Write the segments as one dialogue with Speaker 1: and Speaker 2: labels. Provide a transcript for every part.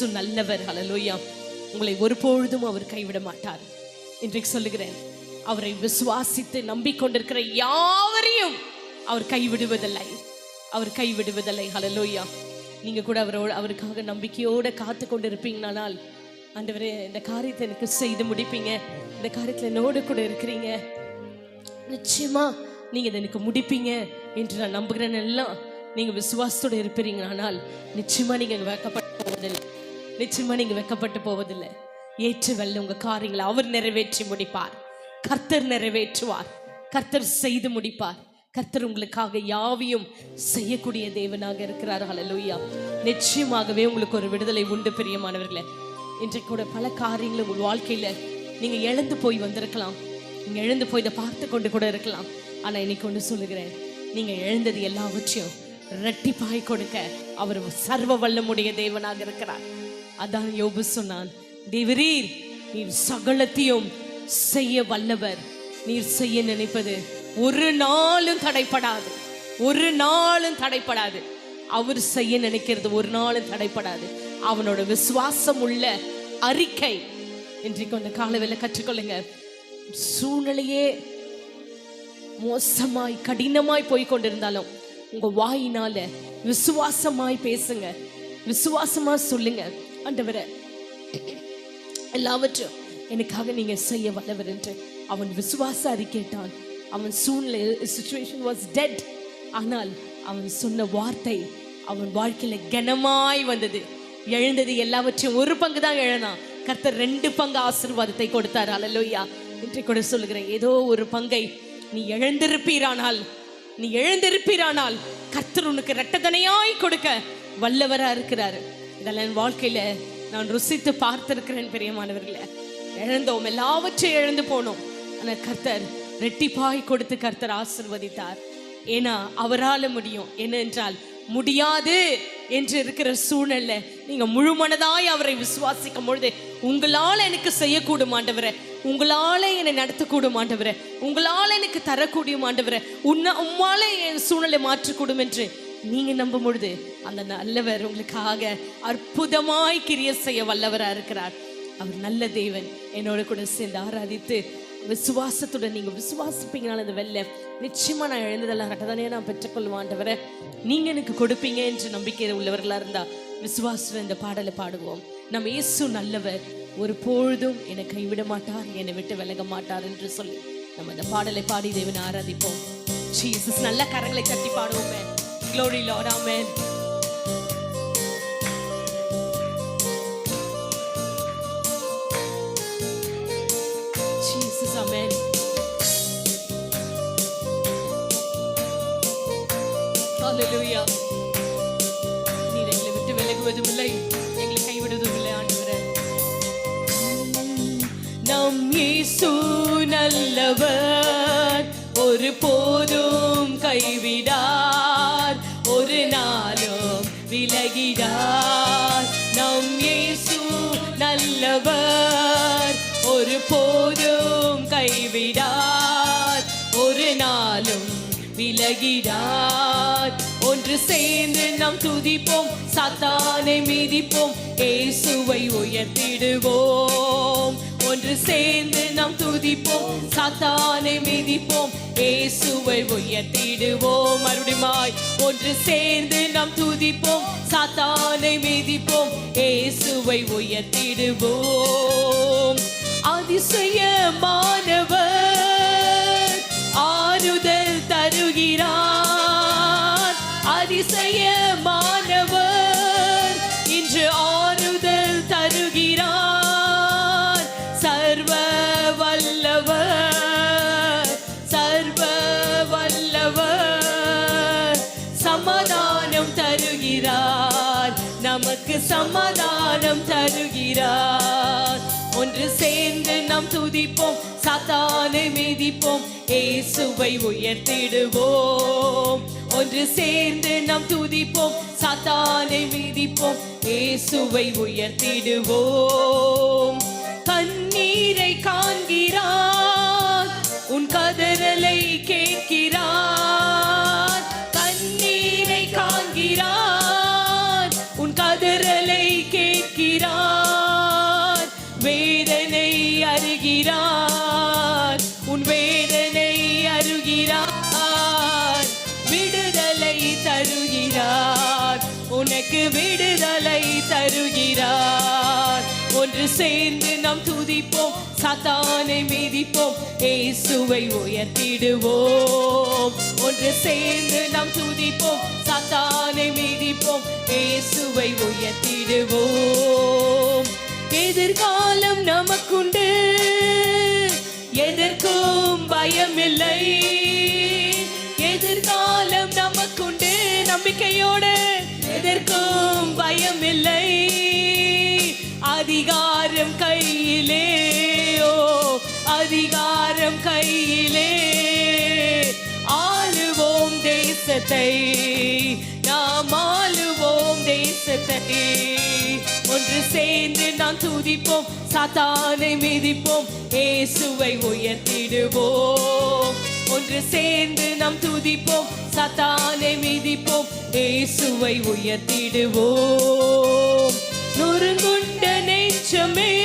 Speaker 1: இயேசு நல்லவர் ஹலலோயா உங்களை ஒருபொழுதும் அவர் கைவிட மாட்டார். இன்றைக்கு சொல்லுகிறேன் அவரை விசுவாசித்து நம்பிக்கொண்டிருக்கிற யாவரையும் அவர் கைவிடுவதில்லை. அவர் கைவிடுவதில்லை ஹலலோயா நீங்க கூட அவரோட அவருக்காக நம்பிக்கையோட காத்து கொண்டு இருப்பீங்கனால் ஆண்டவரே இந்த காரியத்தை எனக்கு செய்து முடிப்பீங்க. இந்த காரியத்தில் என்னோடு கூட இருக்கிறீங்க. நிச்சயமா நீங்க இதை எனக்கு முடிப்பீங்க என்று நான் நம்புகிறேன் எல்லாம். நீங்க விசுவாசத்தோட இருப்பீங்க ஆனால் நிச்சயமா நீங்க வெக்கப்பட்டு போவதில்லை. நிச்சயமா நீங்க வெக்கப்பட்டு போவதில்லை. ஏற்று வல்ல உங்க காரியங்களை அவர் நிறைவேற்றி முடிப்பார். கர்த்தர் நிறைவேற்றுவார். கர்த்தர் செய்து முடிப்பார். கர்த்தர் உங்களுக்காக யாவையும் செய்யக்கூடிய தேவனாக இருக்கிறார். ஹலலூயா நிச்சயமாகவே உங்களுக்கு ஒரு விடுதலை உண்டு பிரியமானவர்களே. இன்றைக்கு கூட பல காரியங்களும் உங்கள் வாழ்க்கையில நீங்க இழந்து போய் வந்திருக்கலாம். நீங்க எழுந்து போய் இதை பார்த்து கொண்டு கூட இருக்கலாம். ஆனா இன்னைக்கு ஒன்று சொல்லுகிறேன். நீங்க எழுந்தது எல்லாவற்றையும் ரெட்டிப்பாய் கொடுக்க அவர் சர்வ வல்லமுடைய தேவனாக இருக்கிறார். அதான் யோபு சொன்னான் தேவரீர் நீர் சகலத்தையும் செய்ய வல்லவர். நீர் செய்ய நினைப்பது ஒரு நாளும் தடைப்படாது. ஒரு நாளும் தடைப்படாது. அவர் செய்ய நினைக்கிறது ஒரு நாளும் தடைப்படாது. அவனோட விசுவாசம் உள்ள அறிக்கை. இன்றைக்கு அந்த காலவேல கற்றுக்கொள்ளுங்க. சூழ்நிலையே மோசமாய் கடினமாய் போய் கொண்டிருந்தாலும் உங்க வாயினால விசுவாசமாய் பேசுங்க. விசுவாசமா சொல்லுங்க. ஆண்டவரே எல்லாவற்றும் எனக்காக நீங்க செய்ய வல்லவர் என்று அவன் விசுவாச அறிக்கைட்டான் அவன் சூழ்நிலை சுச்சுவேஷன் வாஸ் டெட் ஆனால் அவன் சொன்ன வார்த்தை அவன் வாழ்க்கையில கனமாய் வந்தது. எழுந்தது எல்லாவற்றையும் ஒரு பங்கு தான் எழுந்தான். கர்த்தர் ரெண்டு பங்கு ஆசீர்வாதத்தை கொடுத்தார். அல்லலோய்யா இன்றைக்கு கூட சொல்லுகிறேன் ஏதோ ஒரு பங்கை நீ எழுந்திருப்பீரானால் நீ எழுந்திருப்பீரானால் கர்த்தர் உனக்கு ரெட்டதனையாய் கொடுக்க வல்லவரா இருக்கிறாரு. இதெல்லாம் என் வாழ்க்கையில நான் ருசித்து பார்த்திருக்கிறேன் பெரியமானவர்களே. இழந்தோம் எல்லாவற்றையும் இழந்து போனோம். ஆனா கர்த்தர் ரெட்டிப்பாய் கொடுத்து கர்த்தர் ஆசிர்வதித்தார். ஏன்னா அவரால முடியும். என்னென்றால் முடியாது என்று இருக்கிற சூழ்நிலை நீங்க முழு மனதாய் அவரை விசுவாசிக்கும் பொழுது உங்களால எனக்கு செய்யக்கூடும் ஆண்டவரை. உங்களால என்னை நடத்தக்கூடும் ஆண்டவரை. உங்களால எனக்கு தரக்கூடிய ஆண்டவரை. உன்ன உம்மால என் சூழ்நிலை மாற்றக்கூடும் என்று நீங்க நம்பும் பொழுது அந்த நல்லவர் உங்களுக்காக அற்புதமாய் கிரிய செய்ய வல்லவரா இருக்கிறார். அவர் நல்ல தேவன். என்னோட கூட சேர்ந்து ஆராதித்து விசுவாசத்துடன் நீங்க விசுவாசிப்பீங்கனால அந்த வெள்ள நிச்சயமா நான் எழுந்ததெல்லாம் கட்டதானே நான் பெற்றுக்கொள்வான்றவரை நீங்க எனக்கு கொடுப்பீங்க என்று நம்பிக்கை உள்ளவர்களா இருந்தா விசுவாசம் இந்த பாடலை பாடுவோம். நம்ம இயேசு நல்லவர். ஒரு பொழுதும் என்னை கைவிட மாட்டார் என்னை விட்டு விலக மாட்டார் என்று சொல்லி நம்ம இந்த பாடலை பாடி தேவனை ஆராதிப்போம். ஜீசஸ் நல்ல கரங்களை தட்டி பாடுவோமே. Glory Lord, Amen. Jesus, Amen. Hallelujah. நீர் எங்களை விட்டு விலகுவதும் இல்லை எங்களை கைவிடுவதும் இல்லை ஆண்டவரே நம் இயேசு நல்லவர் ஒரு போதும் நல்லவர் ஒரு போதும் கைவிடார். ஒரு நாளும் விலகிடார். ஒன்று சேர்ந்து நாம் துதிப்போம். சத்தானை மிதிப்போம். இயேசுவை உயர்த்திடுவோம். ஒன்று சேர்ந்து நாம் துதிப்போம். சாத்தானை மிதிப்போம். இயேசுவை உயர்த்திடுவோம். மறுபடியுமாய் ஒன்று சேர்ந்து நாம் துதிப்போம். சாத்தானை மிதிப்போம். இயேசுவை உயர்த்திடுவோம். அதிசயமானவர் ஆறுதல் தருகிறார். அதிசயமானவர் வல்லவர் சர்வ வல்லவர் சமாதானம் தருகிறார். நமக்கு சமாதானம் தருகிறார். ஒன்று சேர்ந்து நாம் துதிப்போம் சாத்தானை மிதிப்போம் இயேசுவை உயர்த்திடுவோம். ஒன்று சேர்ந்து நாம் துதிப்போம் சாத்தானை மிதிப்போம் இயேசுவை உயர்த்திடுவோம். நீரை காண்கிறார். உன் கதறலை கேட்கிறார். கண்ணீரை காண்கிறார். உன் கதறலை கேட்கிறார். வேதனை அருகிறார் உன் வேதனை அருகிறார் விடுதலை தருகிறார். உனக்கு விடுதலை தருகிறார். சேர்ந்து நாம் துதிப்போம். சத்தானை மீதிப்போம். இயேசுவை உயர்த்திடுவோம். ஒன்று சேர்ந்து நாம் துதிப்போம். சத்தானை மீதிப்போம். இயேசுவை உயர்த்திடுவோம். எதிர்காலம் நமக்குண்டு. எதற்கும் பயமில்லை. எதிர்காலம் நமக்குண்டு. நம்பிக்கையோடு. எதற்கும் பயமில்லை. அதிகாரம் கையிலே ஓ அதிகாரம் கையிலே. ஆளுவோம் தேசத்தை நாம் ஆளுவோம் தேசத்தை. ஒன்று சேர்ந்து நாம் துதிப்போம் சாத்தானை மிதிப்போம் இயேசுவை உயர்த்திடுவோம். ஒன்று சேர்ந்து நாம் துதிப்போம் சத்தானை மிதிப்போம் இயேசுவை உயர்த்திடுவோம். to me.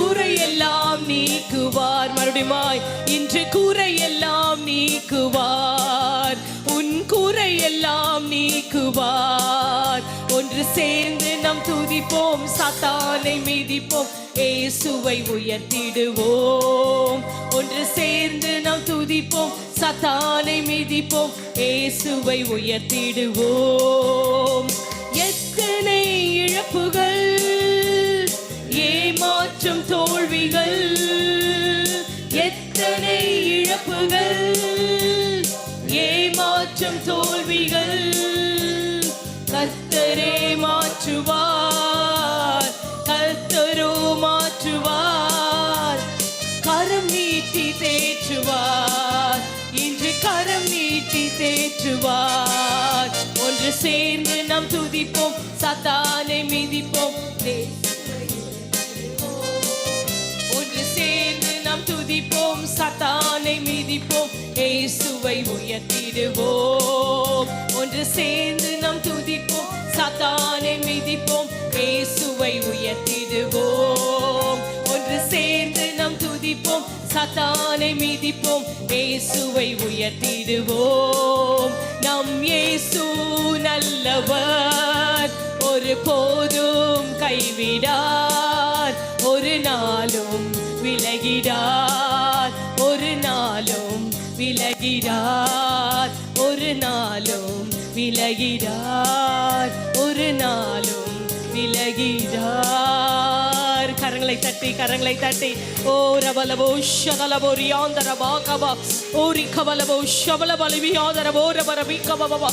Speaker 1: இன்று குறையெல்லாம் நீக்குவார். மறுபடியுமாய் இன்று குறையெல்லாம் நீக்குவார். உன் குறையெல்லாம் நீக்குவார். ஒன்று சேர்ந்து நாம் துதிப்போம் சத்தானை மிதிப்போம் ஏசுவை உயர்த்திடுவோம். ஒன்று சேர்ந்து நாம் துதிப்போம் சத்தானை மிதிப்போம் ஏசுவை உயர்த்திடுவோம். எத்தனை இழப்புகள் தோல்விகள் எத்தனை இழப்புகள் ஏமாற்றும் தோல்விகள் கர்த்தரே மாற்றுவார் கர்த்தரோ மாற்றுவார் கரம் நீட்டி தேற்றுவார் இன்று கரம் நீட்டி தேற்றுவார். ஒன்று சேர்ந்து நாம் துதிப்போம் சத்தானை மிதிப்போம். நாம் சத்தானை மிதிப்போம் இயேசுவை உயர்த்திடுவோம். ஒன்று சேர்ந்து நாம் துதிப்போம் சத்தானை மிதிப்போம் இயேசுவை உயர்த்திடுவோம். ஒன்று சேர்ந்து நாம் துதிப்போம் சத்தானை மிதிப்போம் இயேசுவை உயர்த்திடுவோம். நம் இயேசு நல்லவர் ஒரு போதும் கைவிடார் ஒரு நாளும் விலகிடார். விலகிறார் ஒரு நாளும் விலகிறார் ஒரு நாளும் விலகிறார் கரங்களை தட்டி. ஓ ரபலபோ ஷகலபோ ரியாந்தரபா கபா. ஓ ரிகபலபோ ஷபலபலி வியாதரபோ ரபரபி கபபா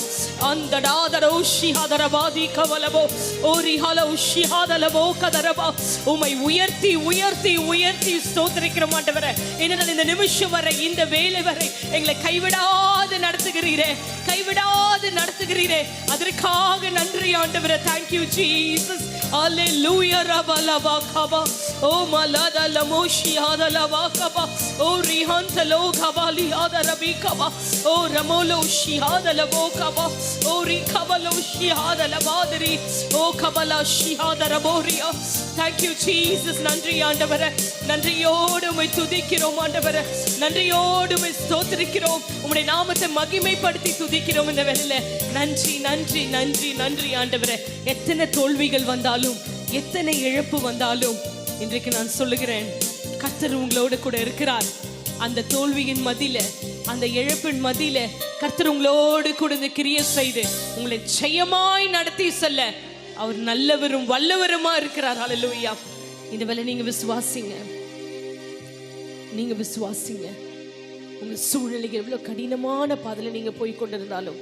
Speaker 1: அந்தடாதரோ ஷிஹாதரபாதி கவலவோ ஓ ரிஹலோ ஷிஹாதலபோ கதரபா உமை உயர்த்தி உயர்த்தி உயர்த்தி ஸ்தோத்திரிக்கிற மாட்டவர. ஏனென்றால் இந்த நிமிஷம் வரை இந்த வேலை வரை எங்களை கைவிடாது நடத்துகிறீரே. கைவிடாது நடத்துகிறீரே. அதற்காக நன்றி ஆண்டவரே. Thank you Jesus hallelujah rabalaba kaba o malada lamoshi hada lava kaba o rihanta lo kabali hada rabi kaba o ramolo shi hada lavo kaba o rikabalo shi hada lavadri o kabala shi hada raboria thank you jesus நன்றி ஆண்டவரே நன்றியோடு உம்மை துதிக்கிறோம் ஆண்டவரே நன்றியோடு உம்மை ஸ்தோத்திரிக்கிறோம் உம்முடைய நாமத்தை மகிமைப்படுத்தி துதிக்கிறோம் இந்த வேளையில நன்றி நன்றி நன்றி நன்றி ஆண்டவரே எத்தனை தோல்விகள் வந்தாலும் வந்தாலும் எத்தனை இழப்பு வந்தாலும் இன்றைக்கு நான் சொல்லுகிறேன் கர்த்தர் உங்களோட கூட இருக்கிறார். அந்த தோல்வியின் மதியில அந்த இழப்பின் மதியில கர்த்தர் உங்களோடு கூட இந்த கிரிய செய்து உங்களை ஜெயமாய் நடத்தி செல்ல அவர் நல்லவரும் வல்லவருமா இருக்கிறார். ஹalleluya இந்த வேலை நீங்க விசுவாசிங்க. நீங்க விசுவாசிங்க. உங்க சூழ்நிலை எவ்வளவு கடினமான பாதையில நீங்க போய் கொண்டிருந்தாலும்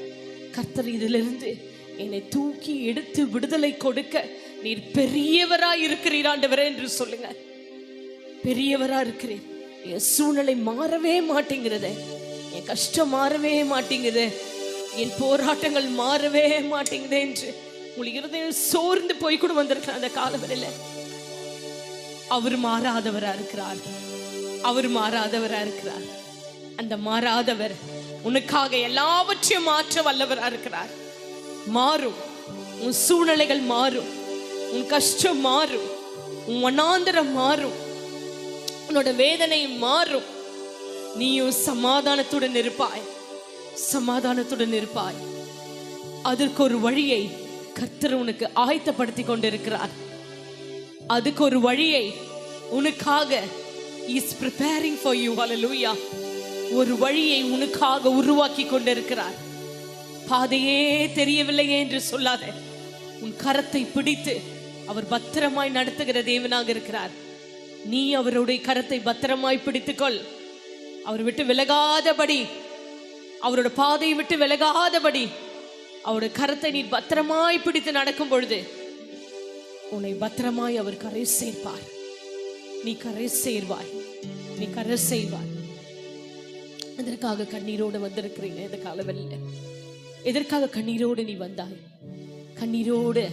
Speaker 1: கர்த்தர் இதிலிருந்து என்னை தூக்கி எடுத்து விடுதலை கொடுக்க நீர் பெரியவரா இருக்கிறீர் ஆண்டவரே என்று சொல்லுங்க. பெரியவரா இருக்கிறேன் என் சூழ்நிலை மாறவே மாட்டேங்கிறது. என் கஷ்டம் மாறவே மாட்டேங்குது. என் போராட்டங்கள் மாறவே மாட்டேங்குது என்று உங்களுக்கு இருதயம் சோர்ந்து போய் கூட வந்திருக்கலாம் அந்த காலவரையில். அவர் மாறாதவரா இருக்கிறார். அவர் மாறாதவரா இருக்கிறார். அந்த மாறாதவர் உனக்காக எல்லாவற்றையும் மாற்ற வல்லவரா இருக்கிறார். மாறும். உன் சூழ்நிலைகள் மாறும். உன் கஷ்டம் மாறும் உன் மனாந்திரம் மாறும் உன்னோட வேதனை மாறும். நீயும் சமாதானத்துடன் இருப்பாய் சமாதானத்துடன் இருப்பாய் அதற்கு ஒரு வழியை கர்த்தர் உனக்கு ஆயத்தப்படுத்தி கொண்டிருக்கிறார். அதுக்கு ஒரு வழியை உனக்காக is preparing for you hallelujah. ஒரு வழியை உனக்காக உருவாக்கி கொண்டிருக்கிறார். பாதையே தெரியவில்லையே என்று சொல்லாத உன் கரத்தை பிடித்து அவர் பத்திரமாய் நடத்துகிற தேவனாக இருக்கிறார். நீ அவருடைய கரத்தை பத்திரமாய் பிடித்துக்கொள். அவர் விட்டு விலகாதபடி அவரோட பாதையை விட்டு விலகாதபடி அவருடைய கரத்தை நீ பத்திரமாய் பிடித்து நடக்கும் பொழுது உன்னை பத்திரமாய் அவர் கரை சேர்ப்பார். நீ கரை சேர்வாய். நீ கரை செய்வாய் எதற்காக கண்ணீரோடு வந்திருக்கிறீங்க? இந்த காலவெளியில. எதற்காக கண்ணீரோடு நீ வந்தாய்? கண்ணீரோடு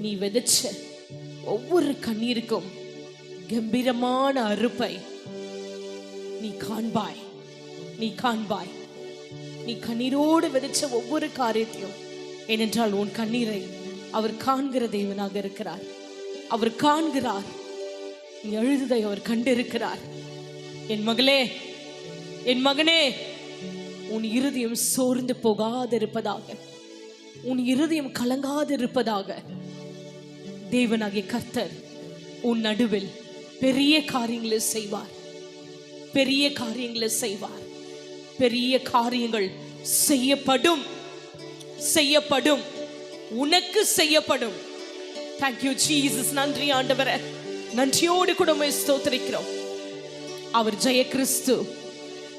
Speaker 1: நீ விதைச்ச ஒவ்வொரு கண்ணீருக்கும் கம்பீரமான அறுப்பை. நீ காண்பாய் நீ காண்பாய். நீ கண்ணீரோடு விதைச்ச ஒவ்வொரு காரியத்தையும். ஏனென்றால் உன் கண்ணீரை அவர் காண்கிற தேவனாக இருக்கிறார். அவர் காண்கிறார். நீ எழுதுதை அவர் கண்டிருக்கிறார். என் மகளே என் மகனே உன் இருதயம் சோர்ந்து போகாதிருப்பதாக உன் இருதயம் கலங்காதிருப்பதாக தேவனாகிய கர்த்தர் உன் நடுவில் பெரிய காரியங்களை செய்வார். பெரிய காரியங்களை செய்வார். பெரிய காரியங்கள் செய்யப்படும். செய்யப்படும். உனக்கு செய்யப்படும். தேங்க்யூ ஜீசஸ் நன்றி ஆண்டவர. நன்றியோடு கூட ஸ்தோத்திரிக்கிறோம். அவர் ஜெய கிறிஸ்து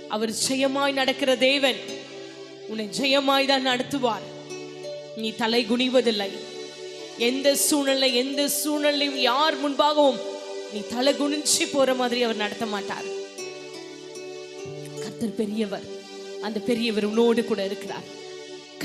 Speaker 1: அவர் ஜெயமாய் நடக்கிற தேவன். உன்னை ஜெயமாய் தான் நடத்துவார். நீ தலை குனிவதில்லை. எந்த சூழ்நிலை எந்த சூழ்நிலையும் யார் முன்பாகவும் நீ தலை குனிஞ்சு போற மாதிரி அவர் நடத்த மாட்டார். கர்த்தர் பெரியவர். அந்த பெரியவர் உன்னோடு கூட இருக்கிறார்.